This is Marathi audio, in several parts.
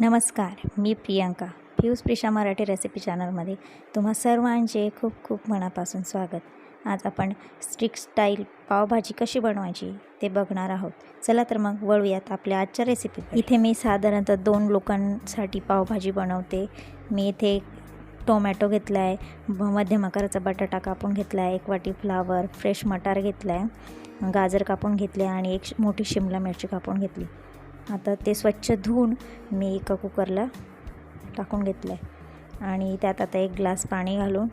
नमस्कार मी प्रियांका फ्यूज प्रिशा मराठी रेसिपी चॅनलमध्ये तुम्हा सर्वांचे खूप खूप मनापासून स्वागत. आज आपण स्ट्रिक स्टाईल पावभाजी कशी बनवायची ते बघणार आहोत. चला तर मग वळूयात आपल्या आजच्या रेसिपी इथे मी साधारणतः दोन लोकांसाठी पावभाजी बनवते. मी इथे टोमॅटो घेतला आहे मध्यम आकाराचा बटाटा कापून घेतला आहे एक वाटी फ्लावर फ्रेश मटार घेतला आहे गाजर कापून घेतले आणि एक मोठी शिमला मिरची कापून घेतली. आता ते स्वच्छ धुवून मी एका कुकरला टाकून घेतलं आहे आणि त्यात आता एक ग्लास पाणी घालून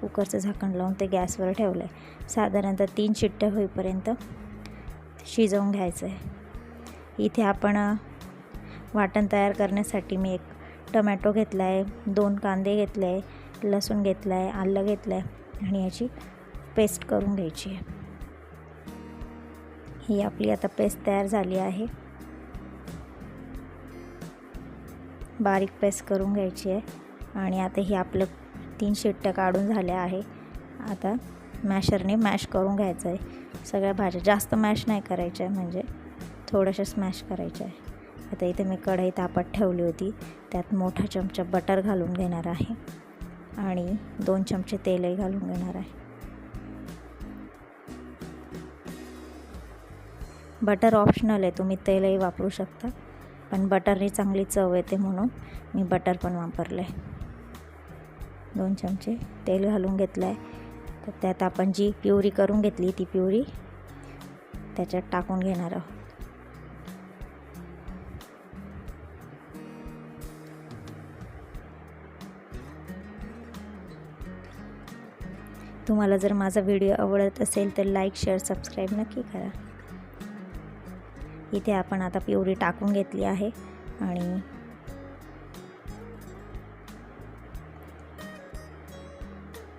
कुकरचं झाकण लावून ते गॅसवर ठेवलं आहे साधारणतः तीन शिट्ट्या होईपर्यंत शिजवून घ्यायचं आहे इथे आपण वाटण तयार करण्यासाठी मी एक टमॅटो घेतला आहे दोन कांदे घेतले आहे लसूण घेतला आहे आलं घेतलं आहे आणि याची पेस्ट करून घ्यायची आहे. ही आपली आता पेस्ट तयार झाली आहे. बारीक पेस्ट करून घ्यायची आहे. आणि आता ही आपलं तीन शिट्ट्या काढून झाल्या आहे. आता मॅशरने मॅश करून घ्यायचं आहे. सगळ्या भाज्या जास्त मॅश नाही करायच्या आहे म्हणजे थोड्याशा स्मॅश करायच्या आहे. आता इथे मी कढई तापत ठेवली होती. त्यात मोठा चमचा बटर घालून घेणार आहे. आणि दोन चमचे तेलही घालून घेणार आहे. बटर ऑप्शनल आहे तुम्ही तेलही वापरू शकता. पण बटरने चांगली चव येते म्हणून मी बटर पण वापरलं आहे दोन चमचे तेल घालून घेतलं आहे तर त्यात आपण जी प्युरी करून घेतली ती प्युरी त्याच्यात टाकून घेणार आहोत. तुम्हाला जर माझा व्हिडिओ आवडत असेल तर लाईक शेअर सबस्क्राईब नक्की करा. इथे आपण आता पिवरी टाकून घेतली आहे आणि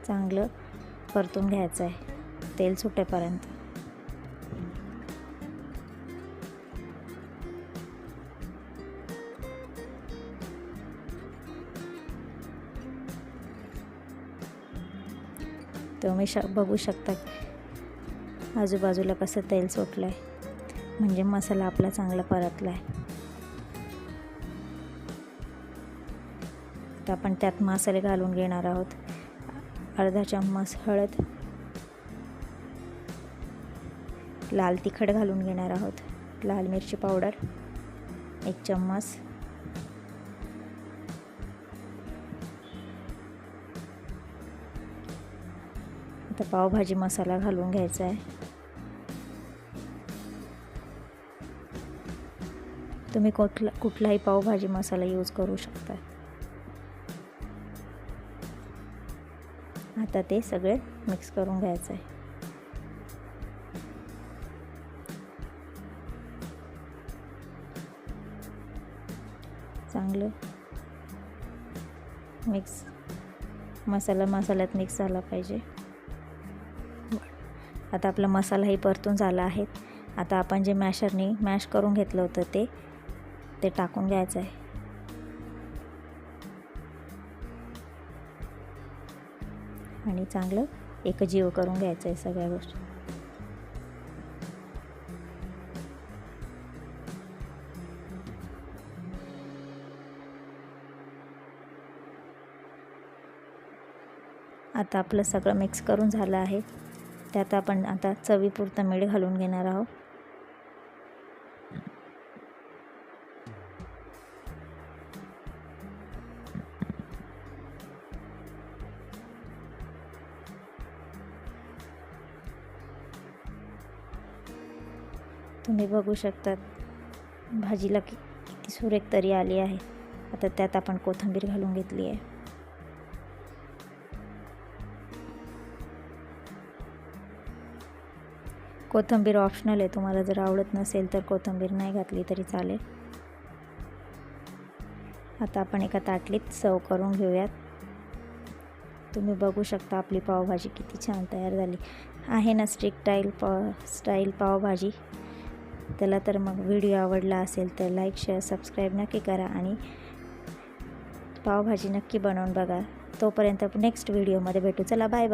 चांगलं परतून घ्यायचं आहे तेल सुटेपर्यंत. तुम्ही श बघू शकता आजूबाजूला कसं तेल सुटलं आहे म्हणजे मसाला आपला चांगला परतला आहे तर आपण त्यात मसाले घालून घेणार आहोत. अर्धा चम्मच हळद. लाल तिखट घालून घेणार आहोत. लाल मिरची पावडर. एक चम्मच. आता पावभाजी मसाला घालून घ्यायचा आहे तुम्ही कुठला कुठलाही पावभाजी मसाला यूज करू शकता. आता ते सगळे मिक्स करून घ्यायचं आहे चांगलं. मिक्स मसाला मसाल्यात मिक्स झाला पाहिजे. आता आपला मसालाही परतून झाला आहे. आता आपण जे मॅशरने मॅश करून घेतलं होतं ते ते टाकून घ्यायचं आहे. आणि चांगलं एकजीव करून घ्यायचं आहे सगळ्या गोष्टी. आता आपलं सगळं मिक्स करून झालं आहे. त्यात आपण आता चवीपुरतं मीठ घालून घेणार आहोत. तुम्ही बघू शकतात. भाजीला कि किती सुरेख तरी आली आहे. आता त्यात आपण कोथिंबीर घालून घेतली आहे. कोथिंबीर ऑप्शनल आहे. तुम्हाला जर आवडत नसेल तर कोथिंबीर नाही घातली तरी चालेल. आता आपण एका ताटलीत सर्व करून घेऊयात. तुम्ही बघू शकता आपली पावभाजी किती छान तयार झाली. आहे ना streak tile pav style pavbhaji. त्याला तर मग व्हिडिओ आवडला असेल तर लाईक शेअर सबस्क्राईब नक्की करा आणि पावभाजी नक्की बनवून बघा. तोपर्यंत नेक्स्ट व्हिडिओमध्ये भेटू. चला बाय बाय